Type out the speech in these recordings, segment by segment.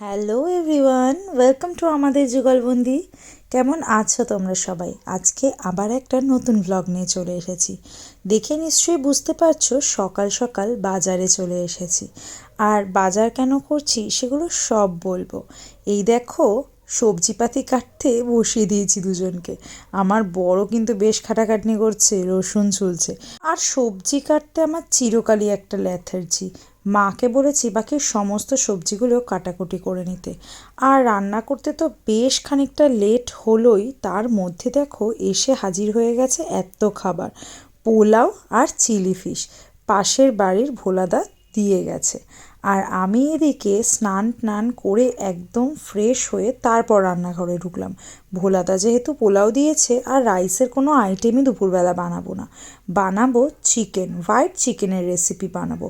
Hello everyone welcome to আমাদের যুগলবন্দি। কেমন আছো তোমরা সবাই? আজকে আবার একটা নতুন ব্লগ নিয়ে চলে এসেছি। দেখে নিশ্চয়ই বুঝতে পারছ, সকাল সকাল বাজারে চলে এসেছি। আর বাজার কেন করছি, সেগুলো সব বলব। এই দেখো সবজিপাতি কাটতে বসিয়ে দিয়েছি দুজনকে। আমার বড় কিন্তু বেশ খাটাখাটনি করছে, রসুন ছুলছে আর সবজি কাটতে আমার চিরকালই একটা ল্যাথার্জি মাকে বলেছি, বাকি সমস্ত সবজিগুলো কাটাকুটি করে নিতে। আর রান্না করতে তো বেশ খানিকটা লেট হলোই, তার মধ্যে দেখো এসে হাজির হয়ে গেছে এত খাবার। পোলাও আর চিলি ফিশ। পাশের বাড়ির ভোলাদা দিয়ে গেছে। আর আমি এদিকে স্নান টান করে একদম ফ্রেশ হয়ে তারপর রান্নাঘরে ঢুকলাম। ভোলাদা যেহেতু পোলাও দিয়েছে আর রাইসের কোনো আইটেমই দুপুরবেলা বানাবো না। বানাবো চিকেন হোয়াইট চিকেনের রেসিপি বানাবো।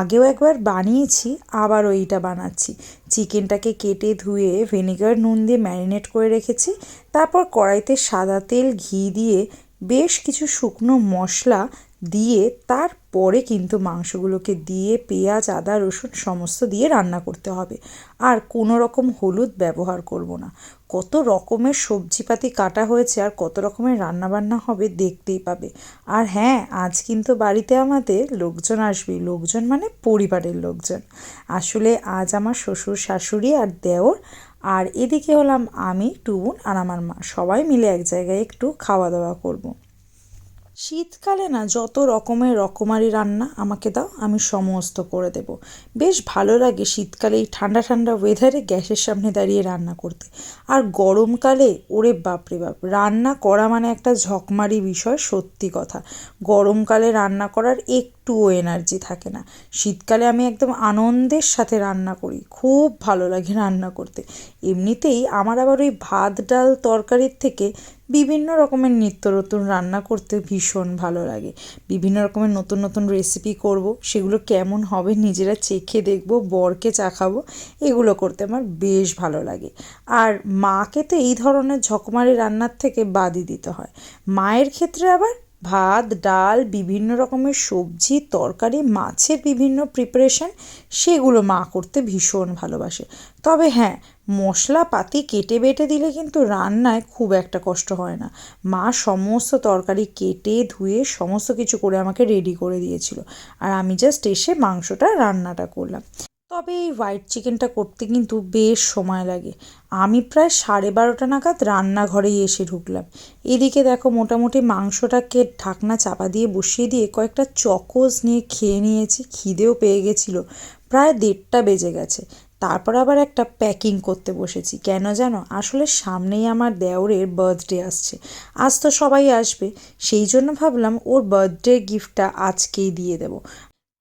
আগেও একবার বানিয়েছি, আবার ওইটা বানাচ্ছি। চিকেনটাকে কেটে ধুয়ে ভিনেগার নুন দিয়ে ম্যারিনেট করে রেখেছি। তারপর কড়াইতে সাদা তেল, ঘি দিয়ে বেশ কিছু শুকনো মশলা দিয়ে তারপরে কিন্তু মাংসগুলোকে দিয়ে পেঁয়াজ, আদা, রসুন সমস্ত দিয়ে রান্না করতে হবে। আর কোনো রকম হলুদ ব্যবহার করব না। কত রকমের সবজিপাতি কাটা হয়েছে আর কত রকমের রান্নাবান্না হবে দেখতেই পাবে। আর হ্যাঁ আজ কিন্তু বাড়িতে আমাদের লোকজন আসবে। লোকজন মানে পরিবারের লোকজন। আসলে আজ আমার শ্বশুর, শাশুড়ি আর দেওর। আর এদিকে হলাম আমি টুবুন আর আমার মা। সবাই মিলে এক জায়গায় একটু খাওয়া দাওয়া করব। শীতকালে না যত রকমের রকমারি রান্না আমাকে দাও, আমি সমস্ত করে দেব। বেশ ভালো লাগে শীতকালে এই ঠান্ডা ঠান্ডা ওয়েদারে গ্যাসের সামনে দাঁড়িয়ে রান্না করতে। আর গরমকালে ওরে বাপরে বাপ, রান্না করা মানে একটা ঝকমারি বিষয়, সত্যি কথা। গরমকালে রান্না করার একটুও এনার্জি থাকে না। শীতকালে আমি একদম আনন্দের সাথে রান্না করি, খুব ভালো লাগে রান্না করতে। এমনিতেই আমার আবার ওই ভাত, ডাল, তরকারির থেকে বিভিন্ন রকমের নিত্য নতুন রান্না করতে ভীষণ ভালো লাগে। বিভিন্ন রকমের নতুন নতুন রেসিপি করব, সেগুলো কেমন হবে নিজেরা চেখে দেখব, বরকে চাখাবো এগুলো করতে আমার বেশ ভালো লাগে। আর মাকে তো এই ধরনের ঝকমারি রান্নার থেকে বাদই দিতে হয়। মায়ের ক্ষেত্রে আবার ভাত, ডাল, বিভিন্ন রকমের সবজি, তরকারি, মাছের বিভিন্ন প্রিপারেশান সেগুলো মা করতে ভীষণ ভালোবাসে। তবে হ্যাঁ মশলাপাতি কেটে বেটে দিলে কিন্তু রান্নায় খুব একটা কষ্ট হয় না। মা সমস্ত তরকারি কেটে ধুয়ে সমস্ত কিছু করে আমাকে রেডি করে দিয়েছিল। আর আমি জাস্ট এসে মাংসটা রান্নাটা করলাম। তবে এই হোয়াইট চিকেনটা করতে কিন্তু বেশ সময় লাগে। আমি প্রায় সাড়ে বারোটা নাগাদ রান্নাঘরেই এসে ঢুকলাম। এদিকে দেখো মোটামুটি মাংসটাকে ঢাকনা চাপা দিয়ে বসিয়ে দিয়ে কয়েকটা চকোজ নিয়ে খেয়ে নিয়েছি, খিদেও পেয়ে গেছিল। প্রায় দেড়টা বেজে গেছে। তারপর আবার একটা প্যাকিং করতে বসেছি। কেন জানো? আসলে সামনেই আমার দেওরের বার্থডে আসছে। আজ তো সবাই আসবে। সেই জন্য ভাবলাম ওর বার্থডে গিফটটা আজকেই দিয়ে দেবো।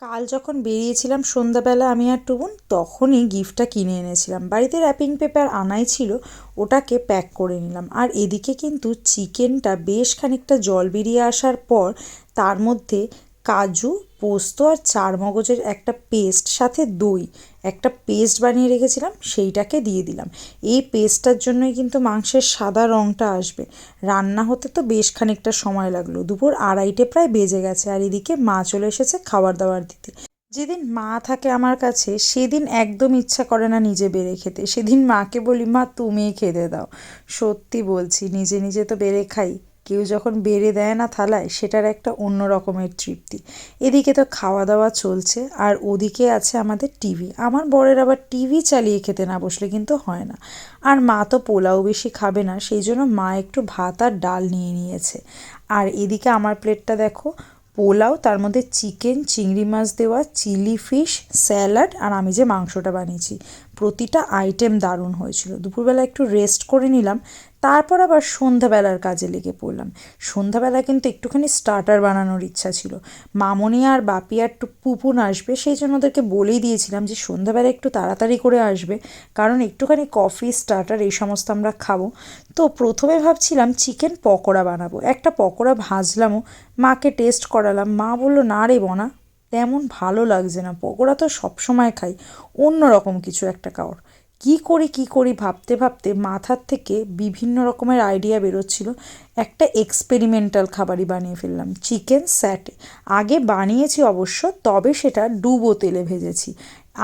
কাল যখন বেরিয়েছিলাম সন্ধ্যাবেলা আমি আর টুবুন তখনই গিফটটা কিনে এনেছিলাম। বাড়িতে র্যাপিং পেপার আনাই ছিল, ওটাকে প্যাক করে নিলাম। আর এদিকে কিন্তু চিকেনটা বেশ খানিকটা জল বেরিয়ে আসার পর, তার মধ্যে কাজু, পোস্ত আর চার মগজের একটা পেস্ট সাথে দই একটা পেস্ট বানিয়ে রেখেছিলাম, সেইটাকে দিয়ে দিলাম। এই পেস্টটার জন্যই কিন্তু মাংসের সাদা রঙটা আসবে। রান্না হতে তো বেশ খানিকটা সময় লাগল। দুপুর আড়াইটে প্রায় বেজে গেছে আর এদিকে মা চলে এসেছে খাবার দাবার দিতে। যেদিন মা থাকে আমার কাছে, সেদিন একদম ইচ্ছা করে না নিজে বেড়ে খেতে। সেদিন মাকে বলি, মা তুমি খেতে দাও। সত্যি বলছি, নিজে নিজে তো বেড়ে খাই। কেউ যখন বেড়ে দেয় না থালায়, সেটার একটা অন্য রকমের তৃপ্তি। এদিকে তো খাওয়া দাওয়া চলছে, আর ওদিকে আছে আমাদের টিভি। আমার বরের আবার টিভি চালিয়ে খেতে না বসলে কিন্তু হয় না। আর মা তো পোলাও বেশি খাবে না, সেই জন্য মা একটু ভাত আর ডাল নিয়ে নিয়েছে। আর এদিকে আমার প্লেটটা দেখো, পোলাও, তার মধ্যে চিকেন, চিংড়ি মাছ দেওয়া, চিলি ফিশ, স্যালাড আর আমি যে মাংসটা বানিয়েছি। প্রতিটা আইটেম দারুণ হয়েছিল। দুপুরবেলা একটু রেস্ট করে নিলাম তারপর আবার সন্ধ্যাবেলার কাজে লেগে পড়লাম। সন্ধ্যাবেলা কিন্তু একটুখানি স্টার্টার বানানোর ইচ্ছা ছিল। মামনি আর বাপি আর একটু পুপুন আসবে, সেই জন্য ওদেরকে বলেই দিয়েছিলাম যে সন্ধ্যাবেলা একটু তাড়াতাড়ি করে আসবে, কারণ একটুখানি কফি স্টার্টার এই সমস্ত আমরা খাব। তো প্রথমে ভাবছিলাম চিকেন পকোড়া বানাবো। একটা পকোড়া ভাজলামও, মাকে টেস্ট করালাম। মা বলল, না রে বনা, তেমন ভালো লাগছে না। পকোড়া তো সবসময় খাই অন্য রকম কিছু একটা খাওয়ার। কী করি কী করি ভাবতে ভাবতে মাথার থেকে বিভিন্ন রকমের আইডিয়া বেরোচ্ছিল। একটা এক্সপেরিমেন্টাল খাবারই বানিয়ে ফেললাম চিকেন স্যাটে আগে বানিয়েছি অবশ্য, তবে সেটা ডুবো তেলে ভেজেছি।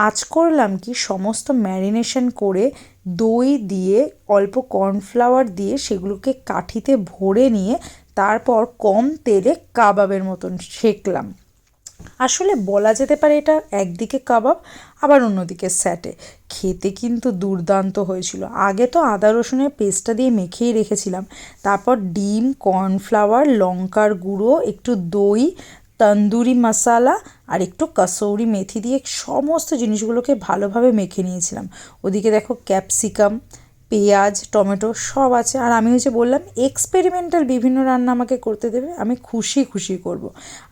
আজ করলাম কি, সমস্ত ম্যারিনেশন করে দই দিয়ে, অল্প কর্নফ্লাওয়ার দিয়ে সেগুলোকে কাঠিতে ভরে নিয়ে, তারপর কম তেলে কাবাবের মতন সেঁকলাম আসলে বলা যেতে পারে এটা একদিকে কাবাব, আবার অন্যদিকে স্যাটে। খেতে কিন্তু দুর্দান্ত হয়েছিল। আগে তো আদা রসুনের পেস্টটা দিয়ে মেখেই রেখেছিলাম। তারপর ডিম, কর্নফ্লাওয়ার, লঙ্কার গুঁড়ো, একটু দই, তন্দুরি মশালা আর একটু কসৌরি মেথি দিয়ে সমস্ত জিনিসগুলোকে ভালোভাবে মেখে নিয়েছিলাম। ওদিকে দেখো ক্যাপসিকাম পেঁয়াজ, টমেটো সব আছে আর আমি ওই যে বললাম এক্সপেরিমেন্টাল বিভিন্ন রান্না আমাকে করতে দেবে, আমি খুশি খুশি করব।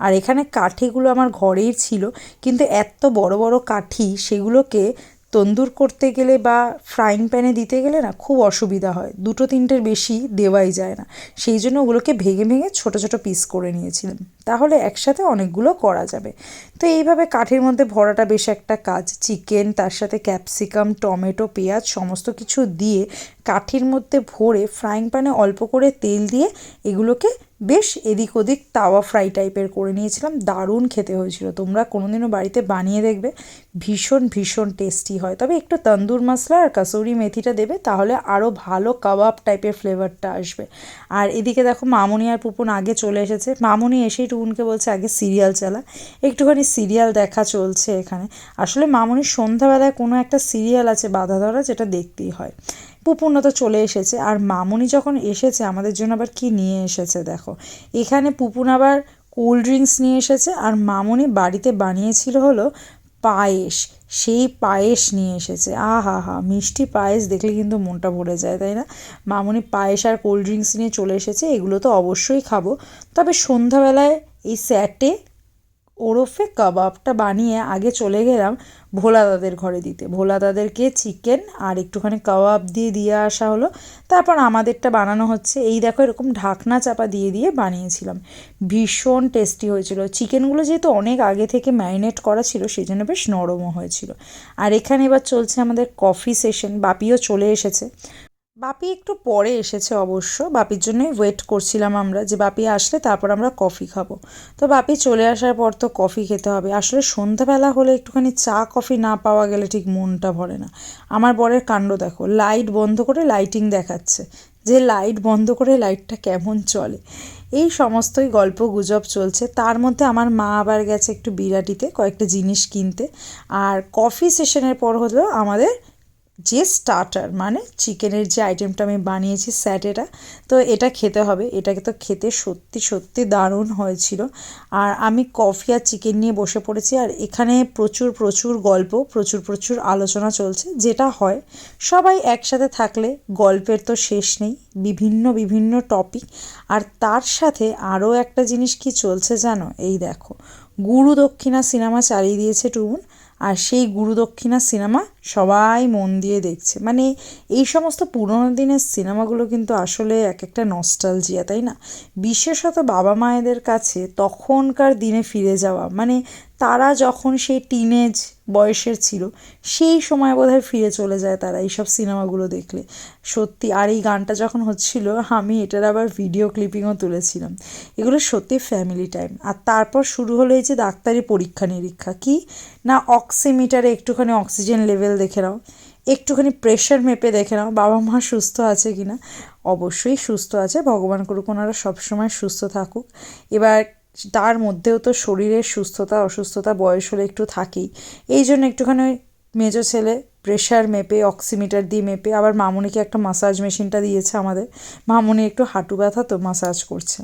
আর এখানে কাঠিগুলো আমার ঘরেই ছিল, কিন্তু এত বড় বড় কাঠি, সেগুলোকে তন্দুর করতে গেলে বা ফ্রাইং প্যানে দিতে গেলে না খুব অসুবিধা হয়। দুটো তিনটের বেশি দেওয়াই যায় না। সেই জন্য ওগুলোকে ভেঙে ভেঙে ছোট ছোট পিস করে নিয়েছিলাম। তাহলে একসাথে অনেকগুলো করা যাবে। তো এইভাবে কাঠের মধ্যে ভরাটা বেশ একটা কাজ। চিকেন, তার সাথে ক্যাপসিকাম, টমেটো, পেঁয়াজ সমস্ত কিছু দিয়ে কাঠির মধ্যে ভরে ফ্রাইং প্যানে অল্প করে তেল দিয়ে এগুলোকে বেশ এদিক ওদিক তাওয়া ফ্রাই টাইপের করে নিয়েছিলাম। দারুণ খেতে হয়েছিল। তোমরা কোনোদিনও বাড়িতে বানিয়ে দেখবে, ভীষণ ভীষণ টেস্টি হয়। তবে একটু তন্দুর মশলা আর কাসৌরি মেথিটা দেবে, তাহলে আরও ভালো কাবাব টাইপের ফ্লেভারটা আসবে। আর এদিকে দেখো, মামুনি আর পুপুন আগে চলে এসেছে। মামুনি এসেই টুকুনকে বলছে, আগে সিরিয়াল চালা। একটুখানি সিরিয়াল দেখা চলছে এখানে। আসলে মামুনির সন্ধ্যাবেলায় কোনো একটা সিরিয়াল আছে বাধা ধরা যেটা দেখতেই হয়। পুপুনও তো চলে এসেছে। আর মামুনি যখন এসেছে, আমাদের জন্য আবার কি নিয়ে এসেছে দেখো। এখানে পুপুন আবার কোল্ড ড্রিঙ্কস নিয়ে এসেছে আর মামুনি বাড়িতে বানিয়েছিল হলো পায়েস। সেই পায়েস নিয়ে এসেছে। আহা হা মিষ্টি পায়েস দেখলে কিন্তু মনটা ভরে যায়, তাই না? মামুনি পায়েস আর কোল্ড ড্রিঙ্কস নিয়ে চলে এসেছে, এগুলো তো অবশ্যই খাব। তবে সন্ধ্যাবেলায় এই স্যাটে ওরফে কাবাবটা বানিয়ে আগে চলে গেলাম ভোলা দাদের ঘরে দিতে। ভোলা দাদেরকে চিকেন আর একটুখানি কাবাব দিয়ে দিয়ে আসা হলো। তারপর আমাদেরটা বানানো হচ্ছে। এই দেখো এরকম ঢাকনা চাপা দিয়ে দিয়ে বানিয়েছিলাম। ভীষণ টেস্টি হয়েছিল। চিকেনগুলো যেহেতু অনেক আগে থেকে ম্যারিনেট করা ছিল সেই জন্য বেশ নরমও হয়েছিল। আর এখানে এবার চলছে আমাদের কফি সেশন বাপিও চলে এসেছে। বাপি একটু পরে এসেছে অবশ্য। বাপির জন্যই ওয়েট করছিলাম আমরা যে বাপি আসলে তারপর আমরা কফি খাব। তো বাপি চলে আসার পর তো কফি খেতে হবে। আসলে সন্ধ্যাবেলা হলে একটুখানি চা কফি না পাওয়া গেলে ঠিক মনটা ভরে না। আমার বরের কাণ্ড দেখো লাইট বন্ধ করে লাইটিং দেখাচ্ছে। যে লাইট বন্ধ করে লাইটটা কেমন চলে? এই সমস্তই গল্প গুজব চলছে। তার মধ্যে আমার মা আবার গেছে একটু বিরাটিতে কয়েকটা জিনিস কিনতে। আর কফি সেশনের পর হলো আমাদের যে স্টার্টার মানে চিকেনের যে আইটেমটা আমি বানিয়েছি স্যাটেটা তো এটা খেতে হবে। এটাকে তো খেতে সত্যি সত্যি দারুণ হয়েছিল। আর আমি কফি আর চিকেন নিয়ে বসে পড়েছি, আর এখানে প্রচুর প্রচুর গল্প, প্রচুর প্রচুর আলোচনা চলছে। যেটা হয়, সবাই একসাথে থাকলে গল্পের তো শেষ নেই, বিভিন্ন বিভিন্ন টপিক আর তার সাথে আরও একটা জিনিস কি চলছে জানো? এই দেখো গুরু দক্ষিণা সিনেমা চালিয়ে দিয়েছে টুবুন আর সেই গুরুদক্ষিণা সিনেমা সবাই মন দিয়ে দেখছে। মানে এই সমস্ত পুরোনো দিনের সিনেমাগুলো কিন্তু আসলে এক একটা নস্টালজিয়া তাই না? বিশেষত বাবা মায়েদের কাছে তখনকার দিনে ফিরে যাওয়া মানে তারা যখন সেই টিনেজ বয়সের ছিল, সেই সময় বোধহয় ফিরে চলে যায় তারা এইসব সিনেমাগুলো দেখলে। সত্যি, আর এই গানটা যখন হচ্ছিল, আমি এটার আবার ভিডিও ক্লিপিংও তুলেছিলাম। এগুলো সত্যি ফ্যামিলি টাইম আর তারপর শুরু হলো এই যে ডাক্তারি পরীক্ষা নিরীক্ষা। কি? না অক্সিমিটারে একটুখানি অক্সিজেন লেভেল দেখে নাও। একটুখানি প্রেশার মেপে দেখে নাও, বাবা মা সুস্থ আছে কি না অবশ্যই সুস্থ আছে, ভগবান করুক, ওনারা সবসময় সুস্থ থাকুক। এবার তার মধ্যেও তো শরীরের সুস্থতা, অসুস্থতা বয়স হলে একটু থাকেই। এই জন্য একটুখানি মেজো ছেলে প্রেশার মেপে অক্সিমিটার দিয়ে মেপে, আবার মামুনিকে একটা মাসাজ মেশিনটা দিয়েছে আমাদের। মামুনি একটু হাঁটু ব্যথা তো মাসাজ করছে।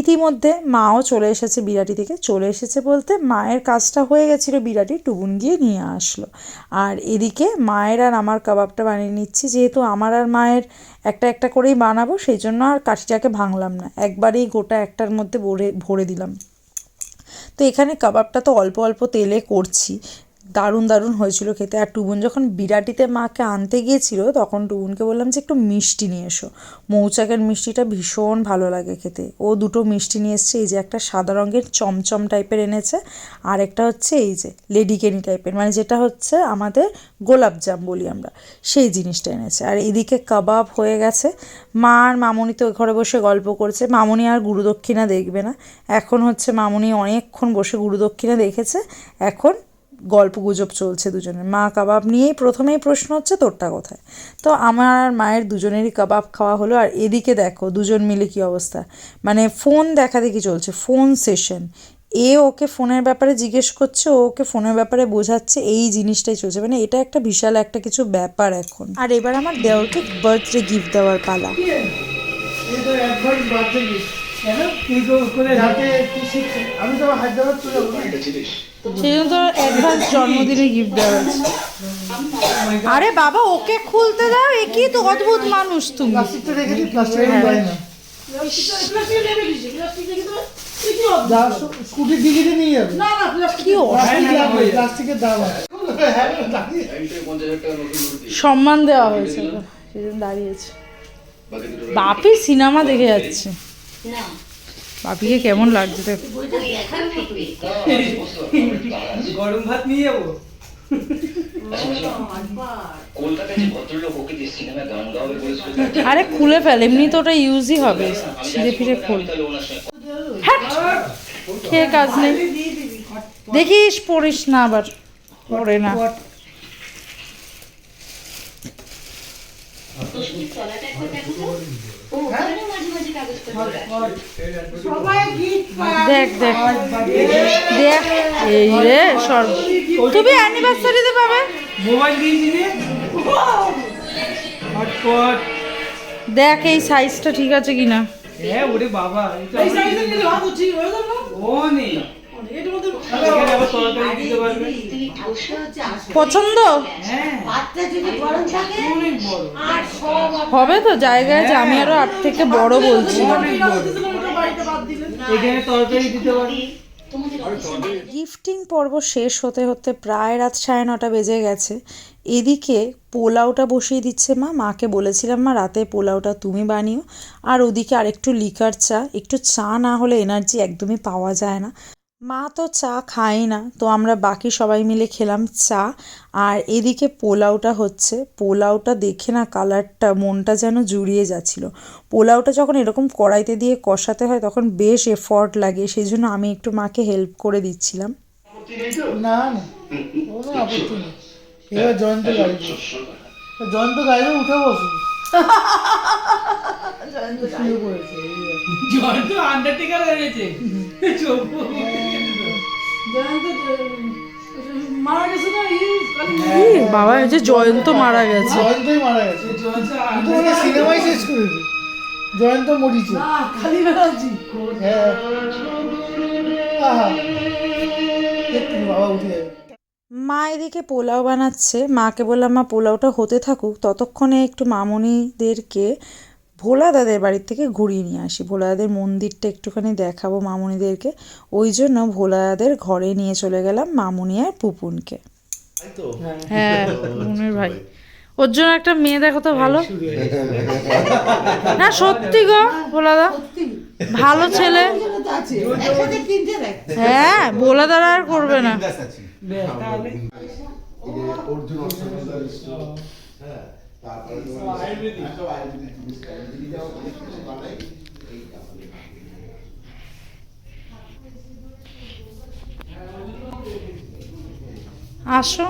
ইতিমধ্যে মাও চলে এসেছে বিরাটি থেকে। চলে এসেছে বলতে মায়ের কাজটা হয়ে গেছিল বিরাটি টুবুন গিয়ে নিয়ে আসলো। আর এদিকে মায়ের আর আমার কাবাবটা বানিয়ে নিচ্ছি, যেহেতু আমার আর মায়ের একটা একটা করেই বানাবো, সেই জন্য আর কাঠিটাকে ভাঙলাম না। একবারেই গোটা একটার মধ্যে ভরে ভরে দিলাম। তো এখানে কাবাবটা তো অল্প অল্প তেলে করছি। দারুণ দারুণ হয়েছিল খেতে। আর টুবুন যখন বিরাটিতে মাকে আনতে গিয়েছিল, তখন টুবুনকে বললাম যে, একটু মিষ্টি নিয়ে এসো। মৌচাকের মিষ্টিটা ভীষণ ভালো লাগে খেতে। ও দুটো মিষ্টি নিয়ে এসছে, এই যে একটা সাদা রঙের চমচম টাইপের এনেছে, আর একটা হচ্ছে এই যে লেডিকেনি টাইপের মানে যেটা হচ্ছে আমাদের গোলাপজাম বলি আমরা, সেই জিনিসটা এনেছে। আর এদিকে কাবাব হয়ে গেছে। মা আর মামুনি তো ঘরে বসে গল্প করছে। মামুনি আর গুরুদক্ষিণা দেখবে না। এখন হচ্ছে মামুনি অনেকক্ষণ বসে গুরুদক্ষিণা দেখেছে। এখন গল্প গুজব চলছে দুজনের। মা কাবাব নিয়েই প্রথমেই প্রশ্ন হচ্ছে, তোরটা কোথায়? তো আমার আর মায়ের দুজনেরই কাবাব খাওয়া হলো। আর এদিকে দেখো, দুজন মিলে কি অবস্থা? মানে ফোন দেখা দেখি চলছে, ফোন সেশন। এ ওকে ফোনের ব্যাপারে জিজ্ঞেস করছে, ও ওকে ফোনের ব্যাপারে বোঝাচ্ছে, এই জিনিসটাই চলছে। মানে এটা একটা বিশাল একটা কিছু ব্যাপার এখন। আর এবার আমার দেওরকে বার্থডে গিফট দেওয়ার পালা। আমি তো হায়দ্রাবাদ চলে সেই জন্য তো অ্যাডভান্স জন্মদিনে গিফট দেওয়া হয়েছে। আরে বাবা ওকে খুলতে দাও এ কি তো অদ্ভুত মানুষ তুমি। প্লাস্টিকটা রেখে দিই প্লাস্টিক না। হ্যাঁ। সম্মান দেওয়া হয়েছে দাঁড়িয়েছে বাপি সিনেমা দেখে যাচ্ছে। বাপিকে কেমন লাগছে দেখ। গরম ভাত নিয়ে যাব। আরে খুলে ফেল এমনি তো ওটা ইউজই হবে। ছিঁড়ে ফিরে খোল। সঙ্গে হ্যাট! খেয়ে কাজ নেই। দেখিস পড়িস না আবার পড়ে না। দেখ দেখ। দেখ এই রে সর তুমি অ্যানিভার্সারিতে পাবে। মোবাইল দেখ এই সাইজটা ঠিক আছে কিনা। হ্যাঁ ওরে বাবা ও নেই। পছন্দ? হ্যাঁ। বড়। হবে তো জায়গায় যে আমি আরও আট থেকে বড় বলছি। অনেক বড়। এখানে তরকারি দিতে পারবে? গিফটিং পর্ব শেষ হতে হতে প্রায় রাত সাড়ে নটা বেজে গেছে। এদিকে পোলাওটা বসিয়ে দিচ্ছে মা। মাকে বলেছিলাম মা রাতে পোলাওটা তুমি বানিও। আর ওদিকে আরেকটু লিকার চা। একটু চা না হলে এনার্জি একদমই পাওয়া যায় না। মা তো চা খায় না তো আমরা বাকি সবাই মিলে খেলাম চা। আর এদিকে পোলাওটা হচ্ছে পোলাওটা দেখে না কালারটা মনটা যেন জুড়িয়ে যাচ্ছিল। পোলাওটা যখন এরকম কড়াইতে দিয়ে কষাতে হয় তখন বেশ এফর্ট লাগে সেই জন্য আমি একটু মাকে হেল্প করে দিচ্ছিলাম। না না কোনো আপত্তি নেই। এবার জয়ন্ত গাড়ি জয়ন্ত উঠে বসুন আন্ডারটেকার হয়ে গেছে। বাবা যে জয়ন্ত মারা গেছে। জয়ন্তই মারা গেছে। জয়ন্ত কিন্তু ওরা সিনেমাই শেষ করেছে। জয়ন্ত মরিছে খালি বেড়াচ্ছি। হ্যাঁ। বাবা উঠে যাবে। মা এদিকে পোলাও বানাচ্ছে। মাকে বললাম মা পোলাওটা হতে থাকুক। ততক্ষণে একটু মামনিদেরকে ভোলা দাদের বাড়ির থেকে ঘুরিয়ে নিয়ে আসি। ভোলা দাদের মন্দিরটা একটুখানি দেখাবো মামুনিদেরকে। ওই জন্য ভোলা দাদের ঘরে নিয়ে চলে গেলাম মামুনি আর পুপুনকে। হ্যাঁ পুপুনের ভাই। ওর জন্য একটা মেয়ে দেখো তো ভালো। না সত্যি গো ভোলাদা। ভালো ছেলে। হ্যাঁ ভোলাদার আর করবে না। হ্যাঁ। তারপরে আয়ুর্বেদিক সব আয়ুর্বেদিক জিনিস আয়ুর্বেদিক বানাই এই কাপড়ে আসো।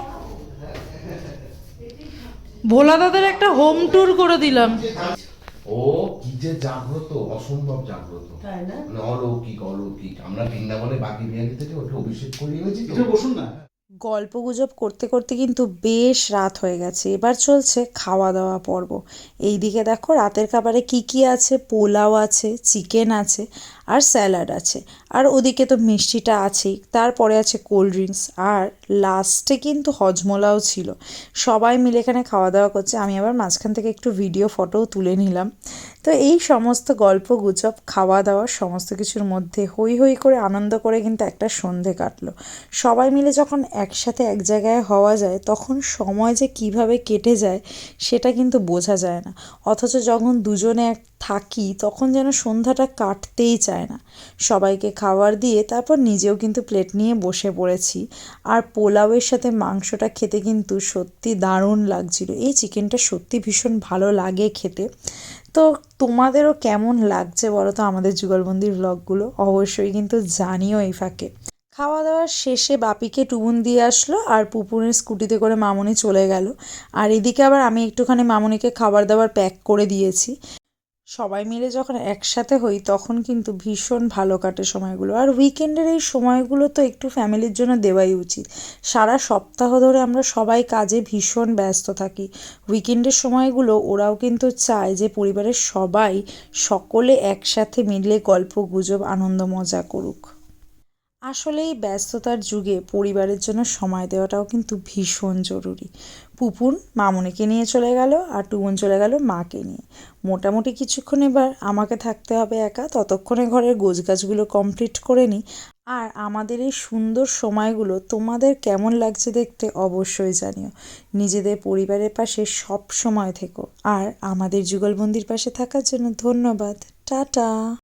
ভোলা দাদের একটা হোম ট্যুর করে দিলাম। ও কি যে জাগ্রত অসম্ভব জাগ্রত। মানে অলৌকিক অলৌকিক। আমরা বৃন্দাবনে বাকি বিহারি থেকে ওকে অভিষেক করিয়ে এনেছি তো বসুন না। গল্প গুজব করতে করতে কিন্তু বেশ রাত হয়ে গেছে। এবার চলছে খাওয়া দাওয়া পর্ব। এইদিকে দেখো রাতের খাবারে কি কি আছে? পোলাও আছে চিকেন আছে আর স্যালাড আছে। আর ওদিকে তো মিষ্টিটা আছেই। তারপরে আছে কোল্ড ড্রিঙ্কস। আর লাস্টে কিন্তু হজমোলাও ছিল। সবাই মিলে এখানে খাওয়া দাওয়া করছে। আমি আবার মাঝখান থেকে একটু ভিডিও ফটোও তুলে নিলাম। তো এই সমস্ত গল্প, গুজব খাওয়া দাওয়া সমস্ত কিছুর মধ্যে হই হই করে আনন্দ করে কিন্তু একটা সন্ধে কাটলো। সবাই মিলে যখন একসাথে এক জায়গায় হওয়া যায়, তখন সময় যে কীভাবে কেটে যায়, সেটা কিন্তু বোঝা যায় না। অথচ যখন দুজনে এক থাকি, তখন যেন সন্ধ্যাটা কাটতেই চায় না। সবাইকে খাবার দিয়ে তারপর নিজেও কিন্তু প্লেট নিয়ে বসে পড়েছি। আর পোলাওয়ের সাথে মাংসটা খেতে কিন্তু সত্যি দারুণ লাগছিল। এই চিকেনটা সত্যি ভীষণ ভালো লাগে খেতে। তো তোমাদেরও কেমন লাগছে বলো তো আমাদের যুগলবন্দির ব্লগগুলো অবশ্যই কিন্তু জানিও এই ফাঁকে। খাওয়া দাওয়ার শেষে বাপিকে টুবুন দিয়ে আসলো আর পুপুনের স্কুটিতে করে মামনি চলে গেল। আর এদিকে আবার আমি একটুখানি মামনিকে খাবার দাবার প্যাক করে দিয়েছি। সবাই মিলে যখন একসাথে হই, তখন কিন্তু ভীষণ ভালো কাটে সময়গুলো। আর উইকেন্ডের এই সময়গুলো তো একটু ফ্যামিলির জন্য দেওয়াই উচিত। সারা সপ্তাহ ধরে আমরা সবাই কাজে ভীষণ ব্যস্ত থাকি। উইকেন্ডের সময়গুলো ওরাও কিন্তু চায় যে পরিবারের সবাই সকলে একসাথে মিলে গল্প, গুজব, আনন্দ, মজা করুক। আসলে এই ব্যস্ততার যুগে পরিবারের জন্য সময় দেওয়াটাও কিন্তু ভীষণ জরুরি। পুপুন মামনিকে নিয়ে চলে গেল আর টুবন চলে গেল মাকে নিয়ে। মোটামুটি কিছুক্ষণ এবার আমাকে থাকতে হবে একা, ততক্ষণে ঘরের গোছগাছগুলো কমপ্লিট করে নিই আর আমাদের এই সুন্দর সময়গুলো তোমাদের কেমন লাগছে দেখতে অবশ্যই জানিও। নিজেদের পরিবারের পাশে সব সময় থেকো। আর আমাদের যুগলবন্দির পাশে থাকার জন্য ধন্যবাদ। টাটা!